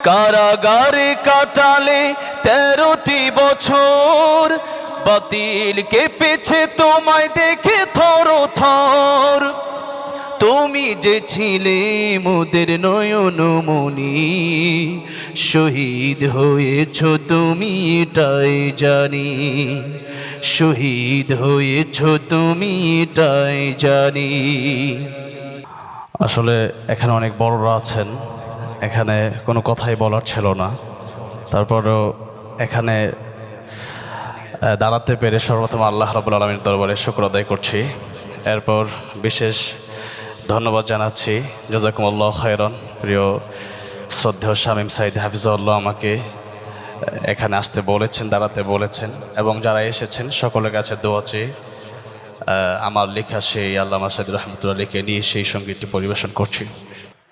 কারাগারে কাটালে তেরোটি বছর। বাতিল কেঁপেছে তোমায় দেখে থর থর তুমি যে ছিলে মোদের নয়ন মনি শহীদ হয়েছ তুমি এটাই জানি। শহীদ হয়েছ তুমি এটাই জানি। আসলে এখানে অনেক বড়রা আছেন। এখানে কোনো কথাই বলার ছিল না। তারপরও এখানে দাঁড়াতে পেরে সর্বপ্রথম আল্লাহ রাবুল আলমীর দরবারে শুক্র আদায় করছি। এরপর বিশেষ ধন্যবাদ জানাচ্ছি। জাজাকুম আল্লাহ খায়রন। প্রিয় শ্রদ্ধেয় শামীম সাইদ হাফিজাল্লাহ আমাকে এখানে আসতে বলেছেন, দাঁড়াতে বলেছেন এবং যারা এসেছেন সকলের কাছে দোয়া চেয়ে আমার লেখা সেই আল্লামা সাইদ রহমতুল্লাহকে নিয়ে সেই সঙ্গীতটি পরিবেশন করছি।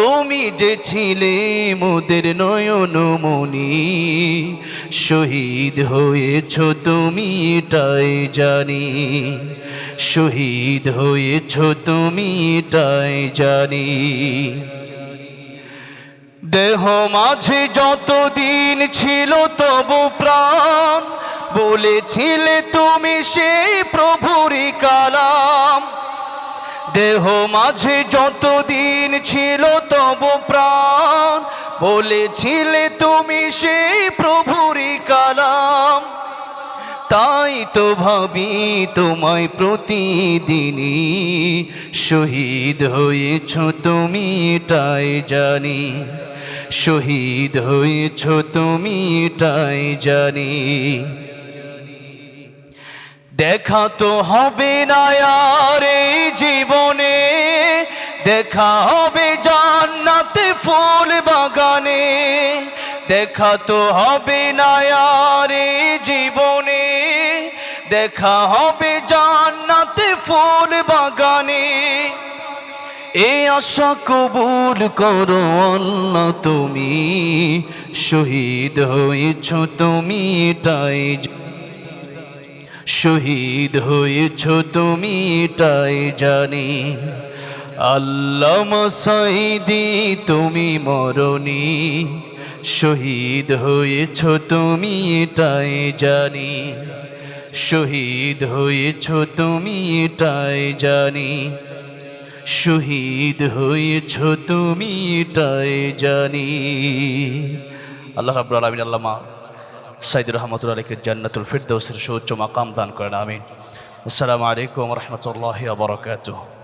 তুমি যে ছিলে মোদের নয়ন মনি শহীদ হয়েছ তুমি এটাই জানি। শহীদ হয়েছ তুমি এটাই জানি। দেহ মাঝে যতদিন ছিল তবু প্রাণ, বলেছিলে তুমি সেই প্রভুরি কালাম। দেহ মাঝে যতদিন ছিল তব প্রাণ। বলেছিলে তুমি সেই প্রভুরি কালাম। তাই তো ভাবি তোমায় প্রতিদিনই শহীদ হয়েছ তুমি, এটাই জানি। শহীদ হয়েছ তুমি, এটাই জানি। দেখা তো হবে না আর দেখা হবে জান্নাতে ফুল বাগানে, দেখা তো হবে না আর জীবনে, দেখা হবে জান্নাতে ফুল বাগানে। এ আশা কবুল করো আল্লাহ, তুমি শহীদ হয়েছ, তুমি জ- শহীদ হয়েছ, তুমি এটাই জানি। আল্লাহ সাইদি তুমি মরণি। শহীদ হয়েছ তুমি, এটাই জানি। শহীদ হয়েছ তুমি, এটাই জানি। শহীদ হয়েছ তুমি, এটাই জানি। আল্লাহ রাব্বুল আলামিন আল্লামা সাইদুর রহমতুল্লাহ আলীকে জান্নাতুল ফিরদৌসের সুউচ্চ মাকাম দান করেন, আমিন। আসসালামু আলাইকুম রহমতুল্লাহ বরকাতুহ।